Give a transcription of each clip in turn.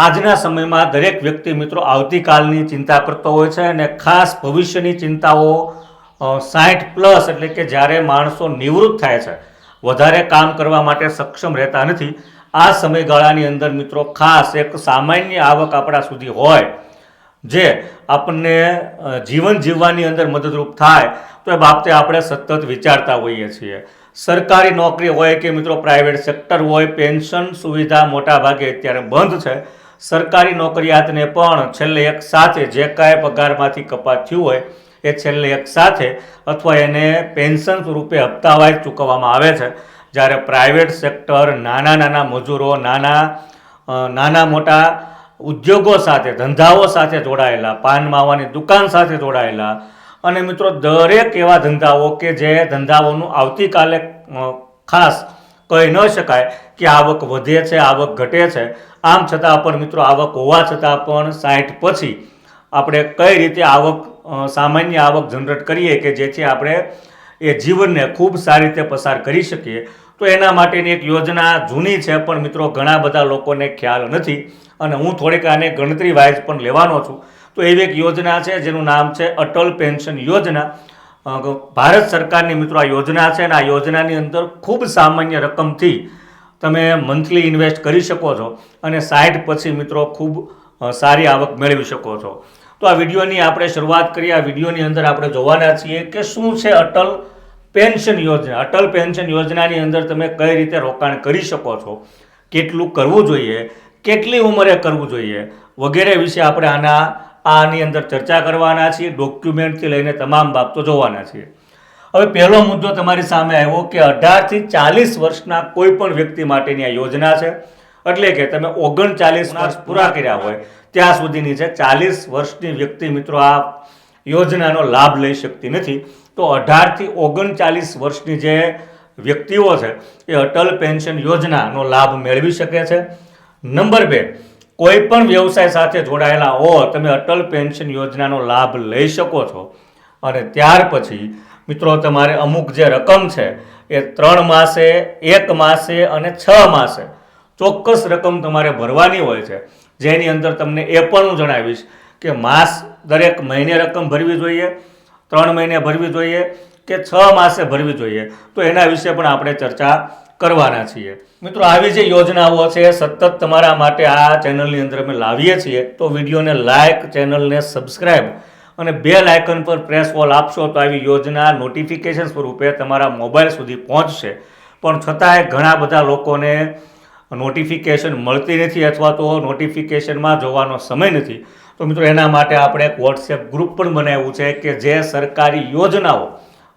આજના સમયમાં દરેક વ્યક્તિ મિત્રો આવતીકાલની ચિંતા કરતો હોય છે અને ખાસ ભવિષ્યની ચિંતાઓ સાઠ પ્લસ એટલે કે જ્યારે માણસો નિવૃત્ત થાય છે, વધારે કામ કરવા માટે સક્ષમ રહેતા નથી, આ સમયગાળાની અંદર મિત્રો ખાસ એક સામાન્ય આવક આપણા સુધી હોય, જે આપણને જીવન જીવવાની અંદર મદદરૂપ થાય, તો એ બાબતે આપણે સતત વિચારતા હોઈએ છીએ. સરકારી નોકરી હોય કે મિત્રો પ્રાઇવેટ સેક્ટર હોય પેન્શન સુવિધા મોટા ભાગે અત્યારે બંધ છે સરકારી નોકરિયાતને પણ છેલ્લે એક સાથે જે કાંઈ પગારમાંથી કપાત થયું હોય, એ છેલ્લે એક સાથે અથવા એને પેન્શન સ્વરૂપે હપ્તાવાઇઝ ચૂકવવામાં આવે છે. જ્યારે પ્રાઇવેટ સેક્ટર નાના નાના મજૂરો, નાના નાના મોટા ઉદ્યોગો સાથે, ધંધાઓ સાથે જોડાયેલા, પાન માવાની દુકાન સાથે જોડાયેલા અને મિત્રો દરેક એવા ધંધાઓ કે જે ધંધાઓનું આવતીકાલે ખાસ કહી ન શકાય કે આવક વધે છે, આવક ઘટે છે આમ છતાં પણ મિત્રો આવક હોવા છતાં પણ સાઠ પછી આપણે કઈ રીતે આવક સામાન્ય આવક જનરેટ કરીએ કે જેથી આપણે એ જીવનને ખૂબ સારી રીતે પસાર કરી શકીએ. તો એના માટેની એક યોજના જૂની છે પણ મિત્રો ઘણા બધા લોકોને ખ્યાલ નથી અને હું થોડીક આને ગણતરી વાઇઝ પણ લેવાનો છું. તો એવી એક યોજના છે જેનું નામ છે અટલ પેન્શન યોજના. ભારત સરકારની મિત્રો આ યોજના છે અને આ યોજનાની અંદર ખૂબ સામાન્ય રકમથી તમે મંથલી ઇન્વેસ્ટ કરી શકો છો અને સાઠ પછી મિત્રો ખૂબ સારી આવક મેળવી શકો છો. તો આ વિડીયોની આપણે શરૂઆત કરીએ. આ વિડીયોની અંદર આપણે જોવાના છીએ કે શું છે અટલ પેન્શન યોજના. અટલ પેન્શન યોજનાની અંદર તમે કઈ રીતે રોકાણ કરી શકો છો, કેટલું કરવું જોઈએ, કેટલી ઉંમરે કરવું જોઈએ વગેરે વિશે આપણે આના, આની અંદર ચર્ચા કરવાના છીએ. ડોક્યુમેન્ટથી લઈને તમામ બાબતો જોવાના છીએ. હવે પહેલો મુદ્દો તમારી સામે આવ્યો કે અઢારથી ચાલીસ વર્ષના કોઈ પણ વ્યક્તિ માટેની આ યોજના છે. એટલે કે તમે ઓગણચાલીસ વર્ષ પૂરા કર્યા હોય, ત્યાં સુધીની છે. ચાલીસ વર્ષની વ્યક્તિ મિત્રો આ યોજનાનો લાભ લઈ શકતી નથી. તો અઢારથી ઓગણચાલીસ વર્ષની જે વ્યક્તિઓ છે, એ અટલ પેન્શન યોજનાનો લાભ મેળવી શકે છે. નંબર બે, કોઈ પણ વ્યવસાય સાથે જોડાયેલા હો, તમે અટલ પેન્શન યોજનાનો લાભ લઈ શકો છો. અને ત્યાર પછી મિત્રો, તમારે અમુક જે રકમ છે, એ ત્રણ માસે, એક માસે અને છ માસે ચોક્કસ રકમ તમારે ભરવાની હોય છે. જેની અંદર તમને એ પણ હું જણાવીશ કે માસ દરેક મહિને રકમ ભરવી જોઈએ, ત્રણ મહિને ભરવી જોઈએ કે છ માસે ભરવી જોઈએ. તો એના વિશે પણ આપણે ચર્ચા કરવાના છીએ. મિત્રો, આવી જે યોજનાઓ છે, સતત તમારા માટે આ ચેનલની અંદર અમે લાવીએ છીએ. તો વિડીયોને લાઇક ચેનલને સબસ્ક્રાઈબ અને બેલ આઇકન પર પ્રેસ ઓલ આપશો તો આવી યોજના નોટિફિકેશન સ્વરૂપે તમારા મોબાઈલ સુધી પહોંચશે. પણ છતાંય ઘણા બધા લોકોને નોટિફિકેશન મળતી નથી અથવા તો નોટિફિકેશનમાં જોવાનો સમય નથી. તો મિત્રો, એના માટે આપણે એક વોટ્સએપ ગ્રુપ પણ બનાવ્યું છે કે જે સરકારી યોજનાઓ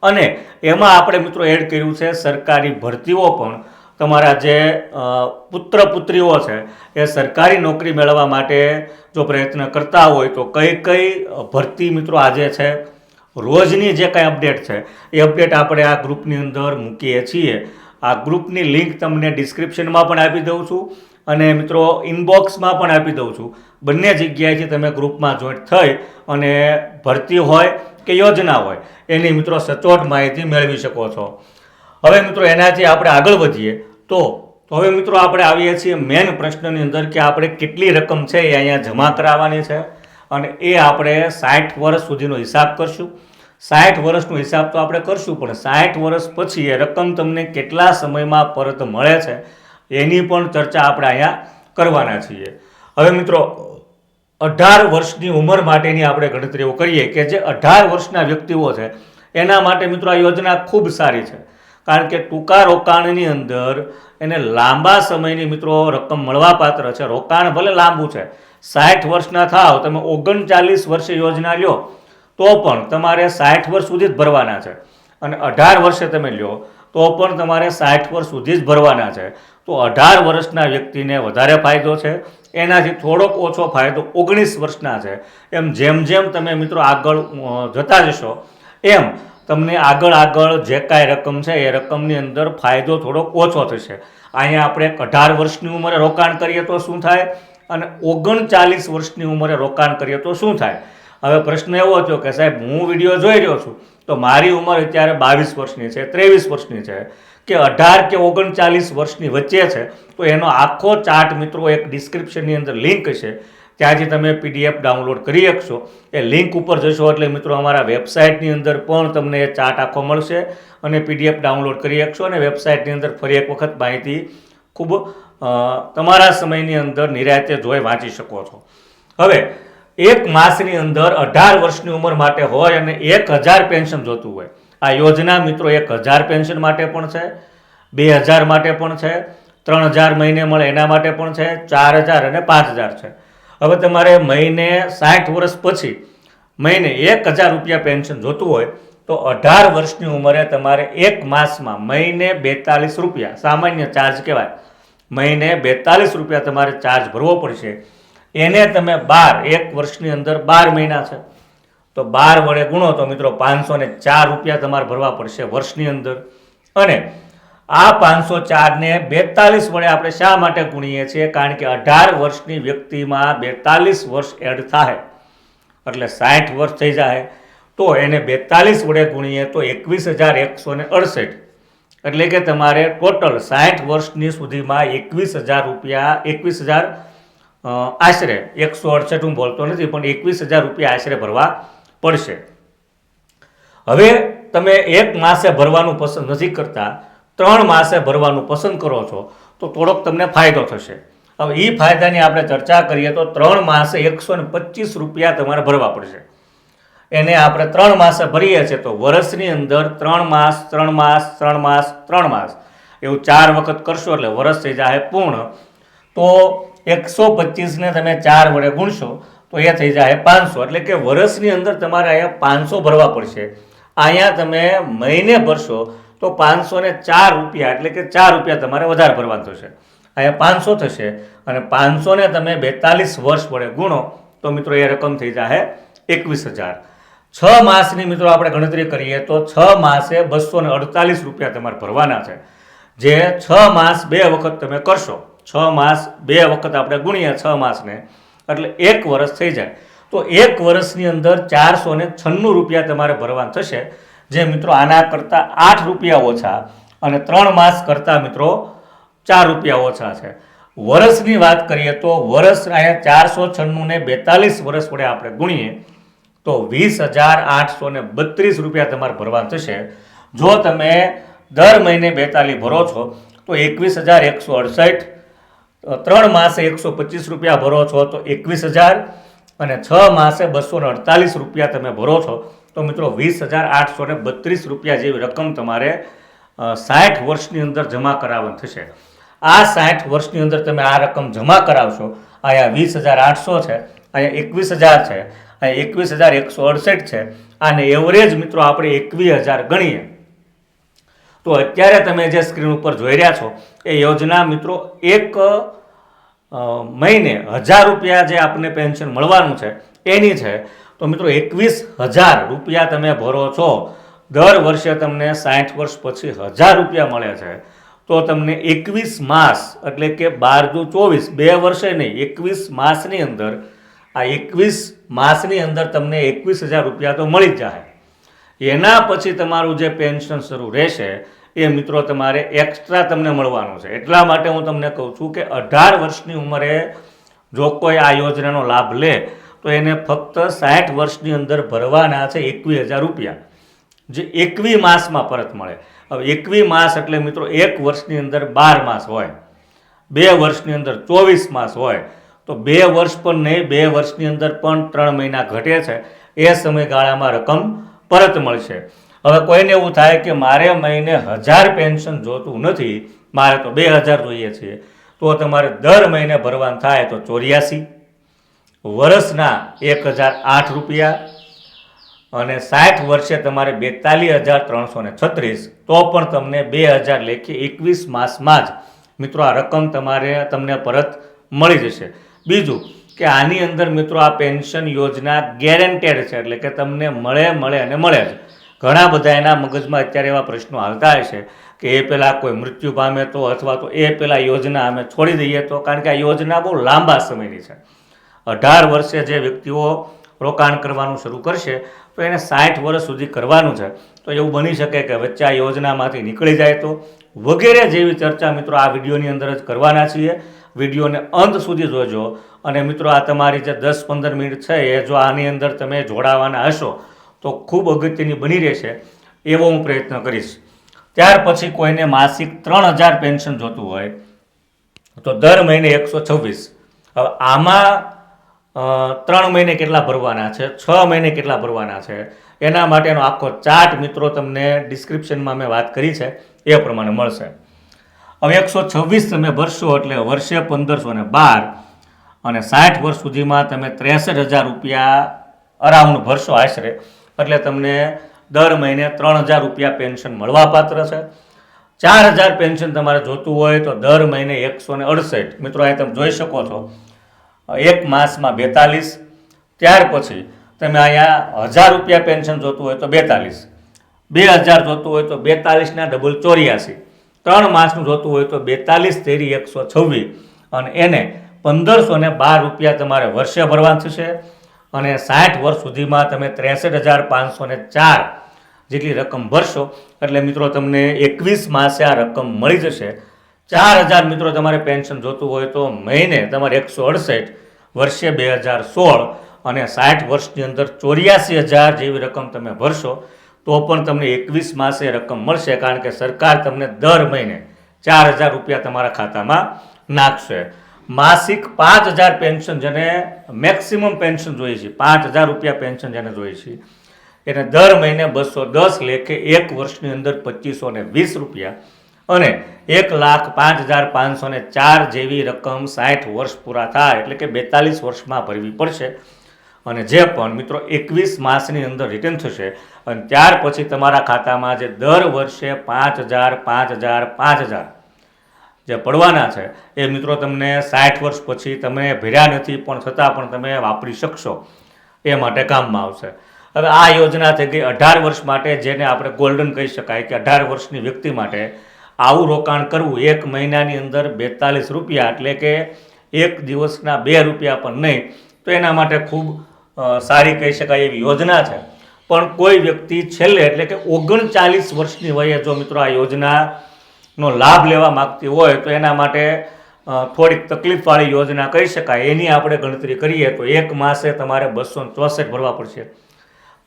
અને એમાં આપણે મિત્રો એડ કર્યું છે સરકારી ભરતીઓ પણ. તમારા જે પુત્ર પુત્રીઓ છે, એ સરકારી નોકરી મેળવવા માટે જો પ્રયત્ન કરતા હોય તો કઈ કઈ ભરતી મિત્રો આજે છે? રોજની જે કાંઈ અપડેટ છે, એ અપડેટ આપણે આ ગ્રુપની અંદર મૂકીએ છીએ. આ ગ્રુપની લિંક તમને ડિસ્ક્રિપ્શનમાં પણ આપી દઉં છું અને મિત્રો ઇનબોક્સમાં પણ આપી દઉં છું. બંને જગ્યાએથી તમે ગ્રુપમાં જોઈન્ટ થઈ અને ભરતી હોય કે યોજના હોય, એની મિત્રો સચોટ માહિતી મેળવી શકો છો. હવે મિત્રો એનાથી આપણે આગળ વધીએ, તો હવે મિત્રો આપણે આવીએ છીએ મેન પ્રશ્નની અંદર કે આપણે કેટલી રકમ છે એ અહીંયા જમા કરાવવાની છે અને એ આપણે સાઠ વર્ષ સુધીનો હિસાબ કરશું. સાઠ વર્ષનો હિસાબ તો આપણે કરશું, પણ સાઠ વર્ષ પછી એ રકમ તમને કેટલા સમયમાં પરત મળે છે એની પણ ચર્ચા આપણે અહીંયા કરવાના છીએ. હવે મિત્રો, અઢાર વર્ષની ઉંમર માટેની આપણે ગણતરીઓ કરીએ કે જે અઢાર વર્ષના વ્યક્તિઓ છે, એના માટે મિત્રો આ યોજના ખૂબ સારી છે. કારણ કે ટૂંકા રોકાણની અંદર એને લાંબા સમયની મિત્રો રકમ મળવાપાત્ર છે. રોકાણ ભલે લાંબુ છે, સાઠ વર્ષના થાવ, તમે ઓગણચાલીસ વર્ષે યોજના લ્યો, તો પણ તમારે સાઠ વર્ષ સુધી જ ભરવાના છે. અને અઢાર વર્ષે તમે લ્યો, તો પણ તમારે સાઠ વર્ષ સુધી જ ભરવાના છે. તો અઢાર વર્ષના વ્યક્તિને વધારે ફાયદો છે. એનાથી થોડોક ઓછો ફાયદો ઓગણીસ વર્ષના છે. એમ જેમ જેમ તમે મિત્રો આગળ જતા જશો, એમ તમને આગળ આગળ જે કાંઈ રકમ છે, એ રકમની અંદર ફાયદો થોડોક ઓછો થશે. અહીંયા આપણે અઢાર વર્ષની ઉંમરે રોકાણ કરીએ તો શું થાય? અને ઓગણચાલીસ વર્ષની ઉંમરે રોકાણ કરીએ તો શું થાય? હવે પ્રશ્ન એવો થયો કે સાહેબ, હું વીડિયો જોઈ રહ્યો છું, તો મારી ઉંમર અત્યારે બાવીસ વર્ષની છે, ત્રેવીસ વર્ષની છે. કે અઢાર કે ઓગણચાલીસ વર્ષની વચ્ચે છે, તો એનો આખો ચાર્ટ મિત્રો એક ડિસ્ક્રિપ્શનની અંદર લિંક છે. ત્યાંથી તમે પીડીએફ ડાઉનલોડ કરી શકશો એ લિંક ઉપર જશો એટલે મિત્રો અમારા વેબસાઇટની અંદર પણ તમને ચાર્ટ આખો મળશે અને પીડીએફ ડાઉનલોડ કરી શકશો અને વેબસાઇટની અંદર ફરી એક વખત માહિતી ખૂબ તમારા સમયની અંદર નિરાયતે જોઈ વાંચી શકો છો. હવે, એક માસની અંદર અઢાર વર્ષની ઉંમર માટે હોય અને એક હજાર પેન્શન જોતું હોય. આ યોજના મિત્રો એક હજાર પેન્શન માટે પણ છે, બે હજાર માટે પણ છે, ત્રણ હજાર મહિને મળે એના માટે પણ છે, ચાર હજાર અને પાંચ હજાર છે. હવે તમારે મહિને સાઠ વર્ષ પછી મહિને એક હજાર રૂપિયા પેન્શન જોતું હોય તો અઢાર વર્ષની ઉંમરે તમારે એક માસમાં મહિને બેતાલીસ રૂપિયા, સામાન્ય ચાર્જ કહેવાય. મહિને બેતાલીસ રૂપિયા તમારે ચાર્જ ભરવો પડશે. એને તમે બાર, એક વર્ષની અંદર બાર મહિના છે. તો બાર વડે ગુણો તો મિત્રો પાંચસો ચાર રૂપિયા તમારે ભરવા પડશે વર્ષની અંદર. અને આ પાંચસો ચારને બેતાલીસ વડે આપણે શા માટે ગુણીએ છીએ? કારણ કે અઢાર વર્ષની વ્યક્તિમાં બેતાલીસ વર્ષ એડ થાય એટલે સાઠ વર્ષ થઈ જાય તો એને બેતાલીસ વડે ગુણીએ તો એકવીસ હજાર એકસો ને અડસઠ. એટલે કે તમારે ટોટલ સાઠ વર્ષની સુધીમાં એકવીસ હજાર રૂપિયા, એકવીસ હજાર આશરે. એકસો અડસઠ હું બોલતો નથી, પણ એકવીસ હજાર રૂપિયા આશરે ભરવા પડશે. હવે તમે એક માસે ભરવાનું પસંદ નથી કરતા ત્રણ માસે ભરવાનું પસંદ કરો છો, તો થોડોક તમને ફાયદો થશે. હવે એ ફાયદાની આપણે ચર્ચા કરીએ તો ત્રણ માસે એકસો ને પચીસ રૂપિયા તમારે ભરવા પડશે. એને આપણે ત્રણ માસે ભરીએ છીએ તો વર્ષની અંદર ત્રણ માસ ત્રણ માસ ત્રણ માસ ત્રણ માસ. એવું ચાર વખત કરશો એટલે વર્ષ થઈ જાય પૂર્ણ. તો એકસો પચીસને તમે ચાર વડે ગુણશો, તો એ થઈ જાય પાંચસો. એટલે કે વર્ષની અંદર તમારે અહીંયા પાંચસો ભરવા પડશે. અહીંયા તમે મહિને ભરશો તો પાંચસો ને ચાર રૂપિયા, એટલે કે ચાર રૂપિયા તમારે વધારે ભરવાનું થશે. અહીંયા પાંચસો થશે અને પાંચસો ને તમે બેતાલીસ વર્ષ વડે ગુણો, તો મિત્રો એ રકમ થઈ જાય એકવીસ હજાર. છ માસની મિત્રો આપણે ગણતરી કરીએ તો છ માસે બસો ને અડતાલીસ રૂપિયા તમારે ભરવાના છે. જે છ માસ બે વખત તમે કરશો, છ માસ બે વખત આપણે ગુણીએ છ માસને, એટલે એક વર્ષ થઈ જાય. તો એક વર્ષની અંદર ચારસો છન્નું રૂપિયા તમારે ભરવાના થશે. જે મિત્રો આના કરતાં આઠ રૂપિયા ઓછા અને ત્રણ માસ કરતાં મિત્રો ચાર રૂપિયા ઓછા છે. વર્ષની વાત કરીએ તો વર્ષ અહીંયા ચારસો છન્નું ને બેતાલીસ વર્ષ વડે આપણે ગુણીએ તો વીસ હજાર આઠસો ને બત્રીસ રૂપિયા તમારે ભરવા થશે. જો તમે દર મહિને બેતાલીસ ભરો છો, તો એકવીસ હજાર એકસો અડસઠ ત્રણ માસે એકસો પચીસ રૂપિયા ભરો છો, તો એકવીસ હજાર અને છ માસે બસો અડતાલીસ રૂપિયા તમે ભરો છો, તો મિત્રો વીસ હજાર આઠસો ને બત્રીસ રૂપિયા જેવી રકમ તમારે સાઠ વર્ષની અંદર જમા કરાવવાની થશે. આ સાઠ વર્ષની અંદર તમે આ રકમ જમા કરાવશો, અહીંયા વીસ હજાર આઠસો છે, અહીંયા એકવીસ હજાર છે, અહીંયા એકવીસ હજાર એકસો અડસઠ છે અને એવરેજ મિત્રો આપણે એકવીસ હજાર ગણીએ. તો અત્યારે તમે જે સ્ક્રીન ઉપર જોઈ રહ્યા છો, એ યોજના મિત્રો એક મહિને હજાર રૂપિયા જે આપણને પેન્શન મળવાનું છે, એની છે, તો મિત્રો એકવીસ હજાર રૂપિયા તમે ભરો છો. દર વર્ષે તમને સાઠ વર્ષ પછી હજાર રૂપિયા મળે છે. તો તમને એકવીસ માસ, એટલે કે બાર દુ ચોવીસ, બે વર્ષે નહીં, એકવીસ માસની અંદર, આ એકવીસ માસની અંદર તમને એકવીસ હજાર રૂપિયા તો મળી જ જાય એના પછી તમારું જે પેન્શન શરૂ રહેશે એ મિત્રો તમારે એક્સ્ટ્રા તમને મળવાનો છે. એટલા માટે હું તમને કહું છું કે અઢાર વર્ષની ઉંમરે જો કોઈ આ યોજનાનો લાભ લે, તો એને ફક્ત સાઠ વર્ષની અંદર ભરવાના છે એકવીસ હજાર રૂપિયા. જે એકવી માસમાં પરત મળે. હવે એકવી માસ એટલે મિત્રો એક વર્ષની અંદર બાર માસ હોય, બે વર્ષની અંદર ચોવીસ માસ હોય, તો બે વર્ષ પણ નહીં, બે વર્ષની અંદર પણ ત્રણ મહિના ઘટે છે. એ સમયગાળામાં રકમ પરત મળશે. હવે કોઈને એવું થાય કે મારે મહિને હજાર પેન્શન જોતું નથી, મારે તો બે હજાર જોઈએ છે. તો તમારે દર મહિને ભરવાનું થાય તો ચોર્યાસી, વર્ષના એક હજાર આઠ રૂપિયા અને સાઠ વર્ષે તમારે બેતાલીસ હજાર ત્રણસો ને છત્રીસ, તો પણ તમને બે હજાર લેખે એકવીસ માસમાં જ મિત્રો આ રકમ તમારે, તમને પરત મળી જશે. બીજું કે આની અંદર મિત્રો આ પેન્શન યોજના ગેરેન્ટેડ છે, એટલે કે તમને મળે મળે અને મળે જ. ઘણા બધા એના મગજમાં અત્યારે એવા પ્રશ્નો આવતા હશે કે એ પહેલાં કોઈ મૃત્યુ પામે તો અથવા તો એ પહેલાં યોજના અમે છોડી દઈએ તો, કારણ કે આ યોજના બહુ લાંબા સમયની છે. અઢાર વર્ષે જે વ્યક્તિઓ રોકાણ કરવાનું શરૂ કરશે, તો એને સાઠ વર્ષ સુધી કરવાનું છે. તો એવું બની શકે કે વચ્ચે આ યોજનામાંથી નીકળી જાય તો વગેરે જેવી ચર્ચા મિત્રો આ વિડીયોની અંદર જ કરવાના છીએ. વિડીયોને અંત સુધી જોજો. અને મિત્રો આ તમારી જે દસ પંદર મિનિટ છે એ જો આની અંદર તમે જોડાવાના હશો તો ખૂબ અગત્યની બની રહેશે એવો હું પ્રયત્ન કરીશ. ત્યાર પછી કોઈને માસિક ત્રણ હજાર પેન્શન જોતું હોય તો દર મહિને એકસો છવ્વીસ. હવે આમાં ત્રણ મહિને કેટલા ભરવાના છે? છ મહિને કેટલા ભરવાના છે? એના માટેનો આખો ચાર્ટ મિત્રો તમને ડિસ્ક્રિપ્શનમાં મેં વાત કરી છે, એ પ્રમાણે મળશે. હવે એકસો છવ્વીસ તમે ભરશો એટલે વર્ષે પંદરસો ને બાર અને સાઠ વર્ષ સુધીમાં તમે ત્રેસઠ હજાર રૂપિયા અરાઉન્ડ ભરશો આશરે. એટલે તમને દર મહિને ત્રણ હજાર રૂપિયા પેન્શન મળવાપાત્ર છે. ચાર હજાર પેન્શન તમારે જોતું હોય તો દર મહિને એકસો ને અડસઠ. મિત્રો, અહીં તમે જોઈ શકો છો. એક માસમાં બેતાલીસ, ત્યાર પછી તમે અહીંયા હજાર રૂપિયા પેન્શન જોતું હોય તો બેતાલીસ. બે હજાર જોતું હોય તો બેતાલીસના ડબલ ચોર્યાસી. ત્રણ માસનું જોતું હોય તો બેતાલીસ તેરી એકસો છવ્વીસ. અને એને પંદરસો ને બાર રૂપિયા તમારે વર્ષે ભરવા થશે. અને સાઠ વર્ષ સુધીમાં તમે ત્રેસઠ હજાર પાંચસો ને ચાર જેટલી રકમ ભરશો. એટલે મિત્રો, તમને એકવીસ માસે આ રકમ મળી જશે. ચાર હજાર મિત્રો, તમારે પેન્શન જોતું હોય તો મહિને તમારે એકસો અડસઠ, વર્ષે બે હજાર સોળ અને સાઠ વર્ષની અંદર ચોર્યાસી હજાર જેવી રકમ તમે ભરશો, તો પણ તમને એકવીસ માસે રકમ મળશે, કારણ કે સરકાર તમને દર મહિને ચાર હજાર રૂપિયા તમારા ખાતામાં નાખશે. માસિક પાંચ હજાર પેન્શન જેને મેક્સિમમ પેન્શન જોઈએ છે. પાંચ હજાર રૂપિયા પેન્શન જેને જોઈએ છે. એને દર મહિને બસો દસ લેખે એક વર્ષની અંદર પચીસો ને વીસ રૂપિયા અને એક લાખ પાંચ હજાર પાંચસો ને ચાર જેવી રકમ સાઠ વર્ષ પૂરા થાય એટલે કે બેતાલીસ વર્ષમાં ભરવી પડશે. અને જે પણ મિત્રો એકવીસ માસની અંદર રિટર્ન થશે અને ત્યાર પછી તમારા ખાતામાં જે દર વર્ષે પાંચ હજાર પાંચ હજાર પાંચ હજાર જે પડવાના છે, એ મિત્રો તમને સાઠ વર્ષ પછી તમે ભર્યા નથી, પણ છતાં પણ તમે વાપરી શકશો. એ માટે કામમાં આવશે. હવે આ યોજના થઈ ગઈ અઢાર વર્ષ માટે જેને આપણે ગોલ્ડન કહી શકાય કે અઢાર વર્ષની વ્યક્તિ માટે આવું રોકાણ કરવું, એક મહિનાની અંદર બેતાલીસ રૂપિયા એટલે કે એક દિવસના બે રૂપિયા પણ નહીં, તો એના માટે ખૂબ સારી કહી શકાય એવી યોજના છે. પણ કોઈ વ્યક્તિ છેલ્લે એટલે કે ઓગણચાલીસ વર્ષની વયે જો મિત્રો આ યોજનાનો લાભ લેવા માગતી હોય તો એના માટે થોડીક તકલીફવાળી યોજના કહી શકાય. એની આપણે ગણતરી કરીએ તો એક માસે તમારે બસો ચોસઠ ભરવા પડશે.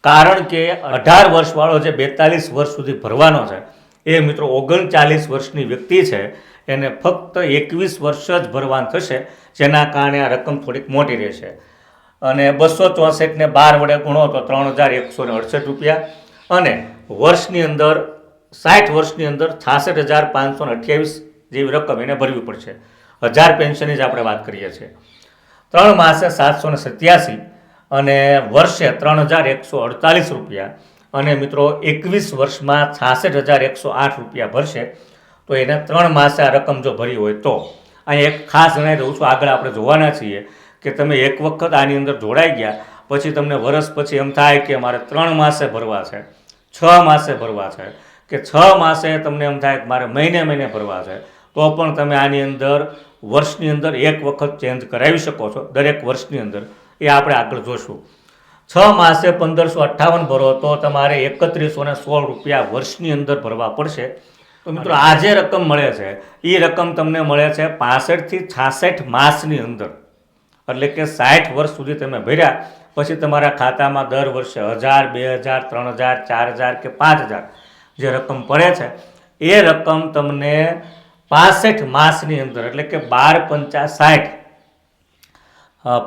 કારણ કે અઢાર વર્ષવાળો જે બેતાલીસ વર્ષ સુધી ભરવાનો છે, એ મિત્રો ઓગણચાલીસ વર્ષની વ્યક્તિ છે, એને ફક્ત એકવીસ વર્ષ જ ભરવાનું થશે, જેના કારણે આ રકમ થોડીક મોટી રહેશે. અને બસો ચોસઠને બાર વડે ગુણો તો ત્રણ હજાર એકસો ને અડસઠ રૂપિયા. અને વર્ષની અંદર સાઠ વર્ષની અંદર છાસઠ હજાર પાંચસો અઠ્યાવીસ જેવી રકમ એને ભરવી પડશે. હજાર પેન્શનની જ આપણે વાત કરીએ છીએ. ત્રણ માસે સાતસો ને સત્યાસી અને વર્ષે ત્રણ હજાર એકસો અડતાલીસ રૂપિયા અને મિત્રો એકવીસ વર્ષમાં છાસઠ હજાર એકસો આઠ રૂપિયા ભરશે, તો એને ત્રણ માસે આ રકમ જો ભરી હોય તો. અહીં એક ખાસ જણાવી દઉં છું, આગળ આપણે જોવાના છીએ કે તમે એક વખત આની અંદર જોડાઈ ગયા, પછી તમને વરસ પછી એમ થાય કે મારે ત્રણ માસે ભરવા છે, છ માસે ભરવા છે. કે છ માસે તમને એમ થાય કે મારે મહિને મહિને ભરવા છે, તો પણ તમે આની અંદર વર્ષની અંદર એક વખત ચેન્જ કરાવી શકો છો, દરેક વર્ષની અંદર. એ આપણે આગળ જોશું. છ માસે પંદરસો અઠ્ઠાવન ભરો તો તમારે એકત્રીસો ને સોળ રૂપિયા વર્ષની અંદર ભરવા પડશે. તો મિત્રો આ જે રકમ મળે છે એ રકમ તમને મળે છે પાસઠથી છાસઠ માસની અંદર. એટલે કે સાઠ વર્ષ સુધી તમે ભર્યા, પછી તમારા ખાતામાં દર વર્ષે હજાર, બે હજાર, ત્રણ હજાર, ચાર હજાર કે પાંચ હજાર. જે રકમ પડે છે, એ રકમ તમને પાસઠ માસની અંદર, એટલે કે બાર પંચા સાઠ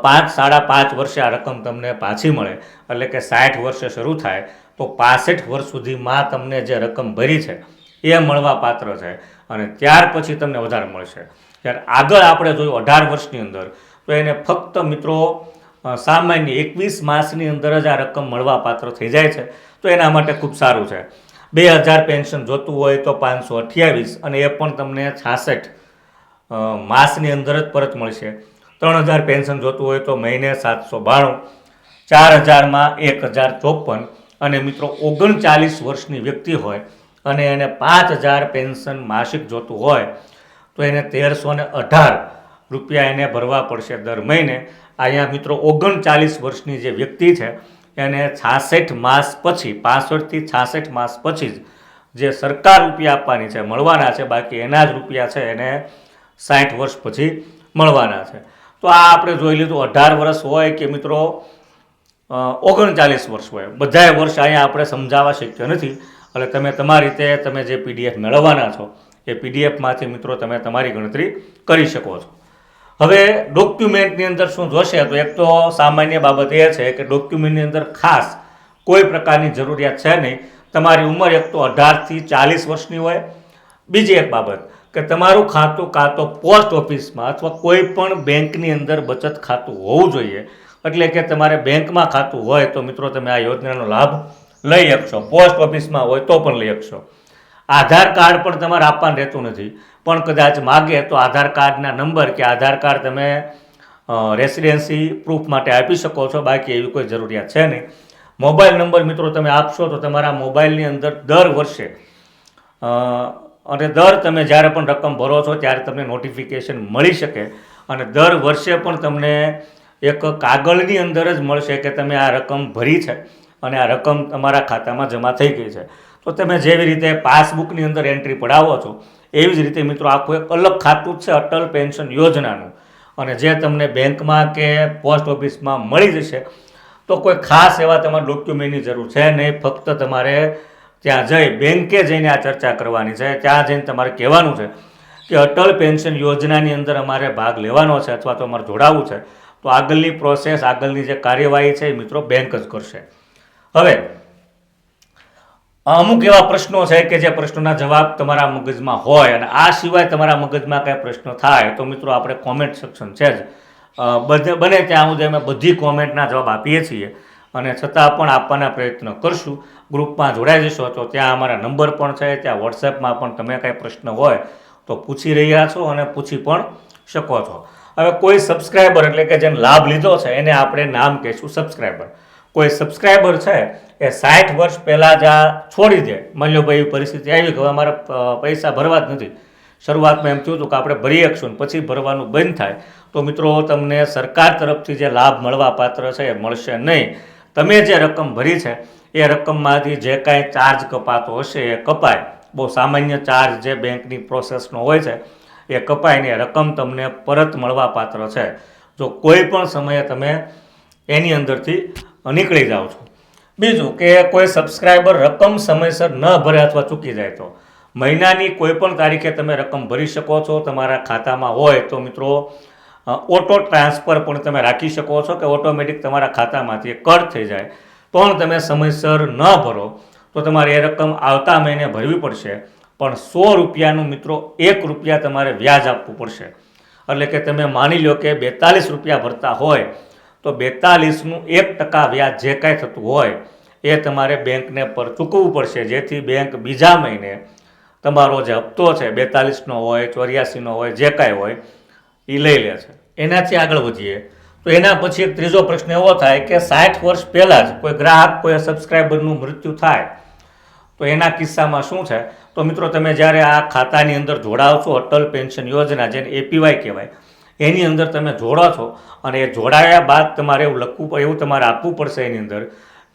પાંચ, સાડા પાંચ વર્ષે આ રકમ તમને પાછી મળે. એટલે કે સાઠ વર્ષે શરૂ થાય, તો પાસઠ વર્ષ સુધીમાં તમને જે રકમ ભરી છે, એ મળવા પાત્ર છે. અને ત્યાર પછી તમને વધારે મળશે. ત્યારે આગળ આપણે જોયું અઢાર વર્ષની અંદર, તો એને ફક્ત મિત્રો સામાન્ય એકવીસ માસની અંદર જ આ રકમ મળવા પાત્ર થઈ જાય છે. તો એના માટે ખૂબ સારું છે. બે હજાર પેન્શન જોતું હોય તો પાંચસો અઠ્યાવીસ અને એ પણ તમને છાસઠ માસની અંદર જ પરત મળશે. ત્રણ હજાર પેન્શન જોતું હોય તો મહિને સાતસો બાણું, ચાર હજારમાં એક હજાર ચોપન અને મિત્રો ઓગણચાલીસ વર્ષની વ્યક્તિ હોય અને એને પાંચ હજાર પેન્શન માસિક જોતું હોય તો એને તેરસો ને અઢાર રૂપિયા એને ભરવા પડશે દર મહિને. અહીંયા મિત્રો ઓગણચાલીસ વર્ષની જે વ્યક્તિ છે એને છાસઠ માસ પછી, પાસઠથી છાસઠ માસ પછી જ જે સરકાર રૂપિયા આપવાની છે, મળવાના છે, બાકી એના જ રૂપિયા છે, એને સાઠ વર્ષ પછી મળવાના છે. તો આ આપણે જોઈ લીધું, અઢાર વર્ષ હોય કે મિત્રો ઓગણચાલીસ વર્ષ હોય, બધાય વર્ષ અહીંયા આપણે સમજાવવા શક્ય નથી. એટલે તમે તમારી રીતે તમે જે પીડીએફ મેળવવાના છો, એ પીડીએફમાંથી મિત્રો તમે તમારી ગણતરી કરી શકો છો. હવે ડોક્યુમેન્ટની અંદર શું જોશે તો એક તો સામાન્ય બાબત એ છે કે ડોક્યુમેન્ટની અંદર ખાસ કોઈ પ્રકારની જરૂરિયાત છે નહીં. તમારી ઉંમર એક તો અઢારથી ચાલીસ વર્ષની હોય. બીજી એક બાબત કે તમારું ખાતું કાં તો પોસ્ટ ઓફિસમાં અથવા કોઈ પણ બેંકની અંદર બચત ખાતું હોવું જોઈએ. એટલે કે તમારે બેંકમાં ખાતું હોય તો મિત્રો તમે આ યોજનાનો લાભ લઈ શકશો. પોસ્ટ ઓફિસમાં હોય તો પણ લઈ શકશો. આધાર કાર્ડ પણ તમારે આપવાનું રહેતું નથી. પણ કદાચ માગે તો આધાર કાર્ડના નંબર કે આધાર કાર્ડ તમે રેસિડેન્સી પ્રૂફ માટે આપી શકો છો. બાકી એવી કોઈ જરૂરિયાત છે નહીં. મોબાઈલ નંબર મિત્રો તમે આપશો તો તમારા મોબાઈલની અંદર દર વર્ષે અને દર તમે જ્યારે પણ રકમ ભરો છો ત્યારે તમને નોટિફિકેશન મળી શકે. અને દર વર્ષે પણ તમને એક કાગળની અંદર જ મળશે કે તમે આ રકમ ભરી છે. અને આ રકમ તમારા ખાતામાં જમા થઈ ગઈ છે. તો તમે જેવી રીતે પાસબુકની અંદર એન્ટ્રી પડાવો છો, એવી જ રીતે મિત્રો આખું એક અલગ ખાતું છે, અટલ પેન્શન યોજનાનું. અને જે તમને બેંકમાં કે પોસ્ટ ઓફિસમાં મળી જશે, તો કોઈ ખાસ એવા તમારા ડોક્યુમેન્ટની જરૂર છે નહીં, ફક્ત તમારે ત્યાં જઈ બેંકે જઈને આ ચર્ચા કરવાની છે, ત્યાં જઈને તમારે કહેવાનું છે કે અટલ પેન્શન યોજનાની અંદર અમારે ભાગ લેવાનો છે અથવા તો અમારે જોડાવવું છે, તો આગળની પ્રોસેસ આગળની જે કાર્યવાહી છે એ મિત્રો બેંક જ કરશે. હવે અમુક એવા પ્રશ્નો છે કે જે પ્રશ્નોના જવાબ તમારા મગજમાં હોય અને આ સિવાય તમારા મગજમાં કાંઈ પ્રશ્ન થાય તો મિત્રો આપણે કોમેન્ટ સેક્શન છે જ બધે બને ત્યાં સુધી અમે બધી કોમેન્ટના જવાબ આપીએ છીએ અને છતાં પણ આપવાના પ્રયત્ન કરશું. ગ્રુપમાં જોડાઈ જશો તો ત્યાં અમારા નંબર પણ છે, ત્યાં વોટ્સએપમાં પણ તમે કાંઈ પ્રશ્ન હોય તો પૂછી રહ્યા છો અને પૂછી પણ શકો છો. હવે કોઈ સબસ્ક્રાઈબર એટલે કે જેને લાભ લીધો છે એને આપણે નામ કહીશું સબસ્ક્રાઈબર કોઈ સબસ્ક્રાઈબર છે એ સાઠ વર્ષ પહેલાં જ આ છોડી દે. માની લો ભાઈ એવી પરિસ્થિતિ આવી કે હવે અમારે પૈસા ભરવા જ નથી. શરૂઆતમાં એમ થયું હતું કે આપણે ભરી શકશું પછી ભરવાનું બંધ થાય. તો મિત્રો, તમને સરકાર તરફથી જે લાભ મળવા પાત્ર છે એ મળશે નહીં. તમે જે રકમ ભરી છે, એ રકમમાંથી જે કાંઈ ચાર્જ કપાતો હશે, એ કપાય. બહુ સામાન્ય ચાર્જ જે બેંકની પ્રોસેસનો હોય છે, એ કપાય ને એ રકમ તમને પરત મળવા પાત્ર છે. જો કોઈ પણ સમયે તમે એની અંદરથી નીકળી જાઓ છો. બીજું કે કોઈ સબસ્ક્રાઈબર રકમ સમયસર ન ભરે અથવા ચૂકી જાય તો. મહિનાની કોઈ પણ તારીખે તમે રકમ ભરી શકો છો, તમારા ખાતામાં હોય તો મિત્રો ઓટો ટ્રાન્સફર પણ તમે રાખી શકો છો કે ઓટોમેટિક તમારા ખાતામાંથી કટ થઈ જાય. પણ તમે સમયસર ન ભરો તો તમારે એ રકમ આવતા મહિને ભરવી પડશે. પણ સો રૂપિયાનું મિત્રો એક રૂપિયા તમારે વ્યાજ આપવું પડશે. એટલે કે તમે માની લો કે બેતાલીસ રૂપિયા ભરતા હોય તો બેતાલીસનું એક ટકા વ્યાજ જે કાંઈ થતું હોય, એ તમારે બેંકને પર ચૂકવવું પડશે. જેથી બેંક બીજા મહિને તમારો જે હપ્તો છે, બેતાલીસનો હોય, ચોર્યાસીનો હોય, જે કાંઈ હોય એ લઈ લે છે. એનાથી આગળ વધીએ. તો એના પછી એક ત્રીજો પ્રશ્ન એવો થાય કે સાઠ વર્ષ પહેલાં જ કોઈ ગ્રાહક, કોઈ સબસ્ક્રાઈબરનું મૃત્યુ થાય, તો એના કિસ્સામાં શું છે? તો મિત્રો, તમે જ્યારે આ ખાતાની અંદર જોડાવ છો અટલ પેન્શન યોજના, જેને એપીવાય કહેવાય એની અંદર તમે જોડો છો. અને એ જોડાયા બાદ તમારે એવું લખવું એવું તમારે આપવું પડશે એની અંદર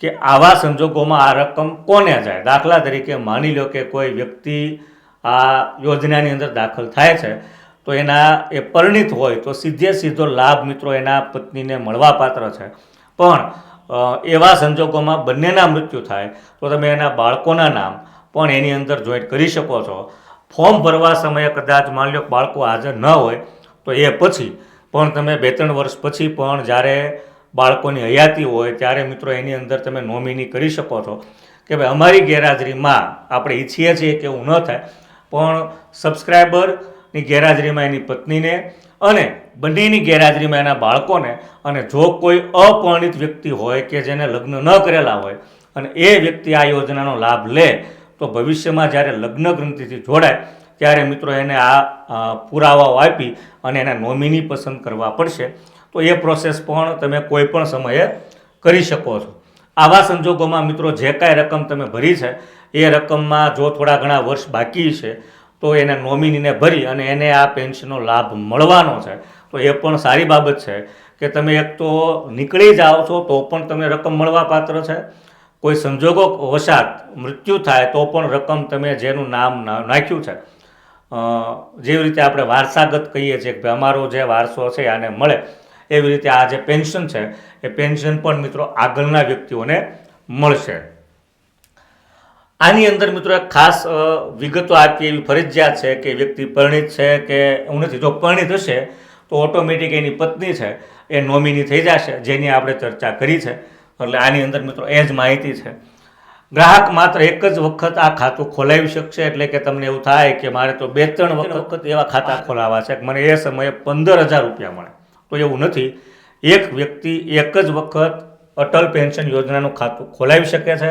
કે આવા સંજોગોમાં આ રકમ કોને જાય? દાખલા તરીકે માની લો કે કોઈ વ્યક્તિ આ યોજનાની અંદર દાખલ થાય છે, તો એના એ પરિણિત હોય તો સીધે સીધો લાભ મિત્રો એના પત્નીને મળવાપાત્ર છે. પણ એવા સંજોગોમાં બંનેના મૃત્યુ થાય, તો તમે એના બાળકોના નામ પણ એની અંદર જોઈન્ટ કરી શકો છો. ફોર્મ ભરવા સમયે કદાચ માની લો બાળકો હાજર ન હોય તો એ પછી, પણ તમે બે ત્રણ વર્ષ પછી પણ જ્યારે બાળકોની હયાતી હોય, ત્યારે મિત્રો એની અંદર તમે નોમિની કરી શકો છો. કે ભાઈ અમારી ગેરહાજરીમાં આપણે ઈચ્છીએ છીએ કે એવું ન થાય, પણ સબસ્ક્રાઈબરની ગેરહાજરીમાં એની પત્નીને અને બંનેની ગેરહાજરીમાં એના બાળકોને અને જો કોઈ અપરિણિત વ્યક્તિ હોય કે જેને લગ્ન ન કરેલા હોય અને એ વ્યક્તિ આ યોજનાનો લાભ લે, તો ભવિષ્યમાં જ્યારે લગ્ન ગ્રંથિથી જોડાય ત્યારે મિત્રો એને આ પુરાવાઓ આપી અને એના નોમિની પસંદ કરવા પડશે. તો એ પ્રોસેસ પણ તમે કોઈ પણ સમયે કરી શકો છો. આવા સંજોગોમાં મિત્રો જે કાંઈ રકમ તમે ભરી છે, એ રકમમાં જો થોડા ઘણા વર્ષ બાકી છે, તો એને નોમિનીને ભરી અને એને આ પેન્શનનો લાભ મળવાનો છે. તો એ પણ સારી બાબત છે કે તમે એક તો નીકળી જાઓ છો તો પણ તમને રકમ મળવા પાત્ર છે. કોઈ સંજોગો વસાત મૃત્યુ થાય તો પણ રકમ તમે જેનું નામ નાખ્યું છે જેવી રીતે આપણે વારસાગત કહીએ છીએ કે અમારો જે વારસો છે આને મળે, એવી રીતે આ જે પેન્શન છે, એ પેન્શન પણ મિત્રો આગળના વ્યક્તિઓને મળશે. આની અંદર મિત્રો એક ખાસ વિગતો આપી એવી ફરજિયાત છે કે વ્યક્તિ પરિણિત છે કે એવું નથી. જો પરિણિત હશે, તો ઓટોમેટિક એની પત્ની છે, એ નોમિની થઈ જશે, જેની આપણે ચર્ચા કરી છે. એટલે આની અંદર મિત્રો એ જ માહિતી છે. ગ્રાહક માત્ર એક જ વખત આ ખાતું ખોલાવી શકશે? એટલે કે તમને એવું થાય કે મારે તો બે ત્રણ વખત એવા ખાતા ખોલાવવા છે મને એ સમયે પંદર હજાર રૂપિયા મળે. તો એવું નથી. એક વ્યક્તિ એક જ વખત અટલ પેન્શન યોજનાનું ખાતું ખોલાવી શકે છે.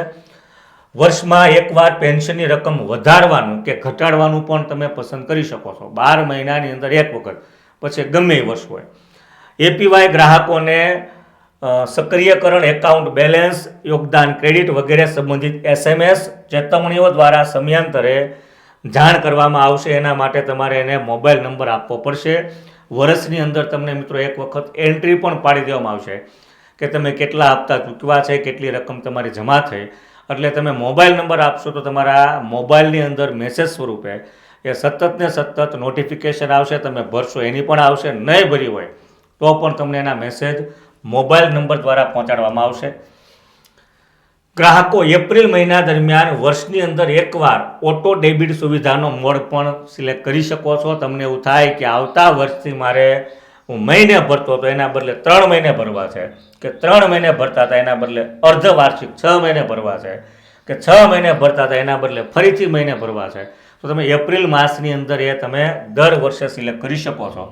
વર્ષમાં એકવાર પેન્શનની રકમ વધારવાનું કે ઘટાડવાનું પણ તમે પસંદ કરી શકો છો. બાર મહિનાની અંદર એક વખત. પછી ગમે એ વર્ષ હોય. એપીવાય ગ્રાહકોને સક્રિયકરણ એકાઉન્ટ બેલેન્સ યોગદાન ક્રેડિટ વગેરે સંબંધિત એસએમએસ ચેતવણીઓ દ્વારા સમયાંતરે જાણ કરવામાં આવશે. એના માટે તમારે એને મોબાઈલ નંબર આપવો પડશે. વર્ષની અંદર તમને મિત્રો એક વખત એન્ટ્રી પણ પાડી દેવામાં આવશે કે તમે કેટલા હપ્તા ચૂકવા છે, કેટલી રકમ તમારી જમા થઈ. એટલે તમે મોબાઈલ નંબર આપશો તો તમારા મોબાઈલની અંદર મેસેજ સ્વરૂપે એ સતત ને સતત નોટિફિકેશન આવશે, તમે ભરશો, એની પણ આવશે, નહીં ભરી હોય તો પણ તમને એના મેસેજ મોબાઈલ નંબર દ્વારા પહોંચાડવામાં આવશે. ગ્રાહકો એપ્રિલ મહિના દરમિયાન વર્ષની અંદર એકવાર ઓટો ડેબિટ સુવિધાનો મોડ પણ સિલેક્ટ કરી શકો છો. તમને એવું થાય કે આવતા વર્ષથી મારે હું મહિને ભરતો હતો એના બદલે ત્રણ મહિને ભરવા છે કે ત્રણ મહિને ભરતા હતા એના બદલે અર્ધ વાર્ષિક છ મહિને ભરવા છે કે છ મહિને ભરતા હતા એના બદલે ફરીથી મહિને ભરવા છે. તો તમે એપ્રિલ માસની અંદર એ તમે દર વર્ષે સિલેક્ટ કરી શકો છો.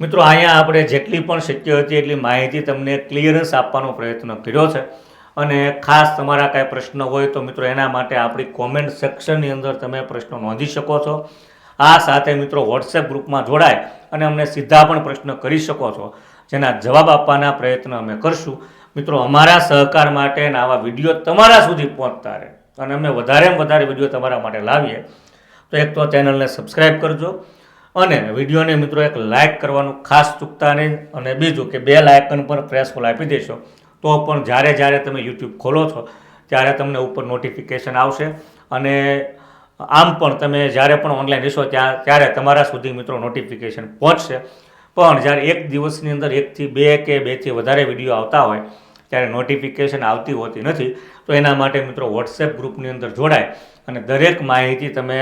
મિત્રો, અહીંયા આપણે જેટલી પણ શક્ય હતી એટલી માહિતી તમને ક્લિયરન્સ આપવાનો પ્રયત્ન કર્યો છે. અને ખાસ તમારા કાંઈ પ્રશ્ન હોય તો મિત્રો, એના માટે આપણી કોમેન્ટ સેક્શનની અંદર તમે પ્રશ્નો નોંધી શકો છો. આ સાથે મિત્રો વોટ્સએપ ગ્રુપમાં જોડાય અને અમને સીધા પણ પ્રશ્ન કરી શકો છો. જેના જવાબ આપવાના પ્રયત્ન અમે કરશું. મિત્રો, અમારા સહકાર માટે આવા વીડિયો તમારા સુધી પહોંચતા રહે. અને અમે વધારેમાં વધારે વીડિયો તમારા માટે લાવીએ. તો એક તો ચેનલને સબસ્ક્રાઈબ કરજો. અને વિડીયોને મિત્રો એક લાઇક કરવાનું ખાસ ચૂકતા નહીં અને બીજું કે બે લાઇકન પર પ્રેસ કોલ આપી દેશો, તો પણ જ્યારે જ્યારે તમે યુટ્યુબ ખોલો છો, ત્યારે તમને ઉપર નોટિફિકેશન આવશે. અને આમ પણ તમે જ્યારે પણ ઓનલાઈન રહેશો ત્યાં, ત્યારે તમારા સુધી મિત્રો નોટિફિકેશન પહોંચશે. પણ જ્યારે એક દિવસની અંદર એકથી બે કે બેથી વધારે વીડિયો આવતા હોય, ત્યારે નોટિફિકેશન આવતી હોતી નથી. તો એના માટે મિત્રો વોટ્સએપ ગ્રુપની અંદર જોડાય. અને દરેક માહિતી તમે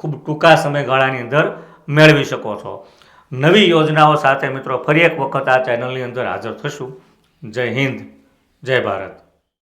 ખૂબ ટૂંકા સમયગાળાની અંદર મેળવી શકો છો. નવી યોજનાઓ સાથે મિત્રો ફરી એક વખત આ ચેનલની અંદર હાજર થશું. જય હિન્દ, જય ભારત.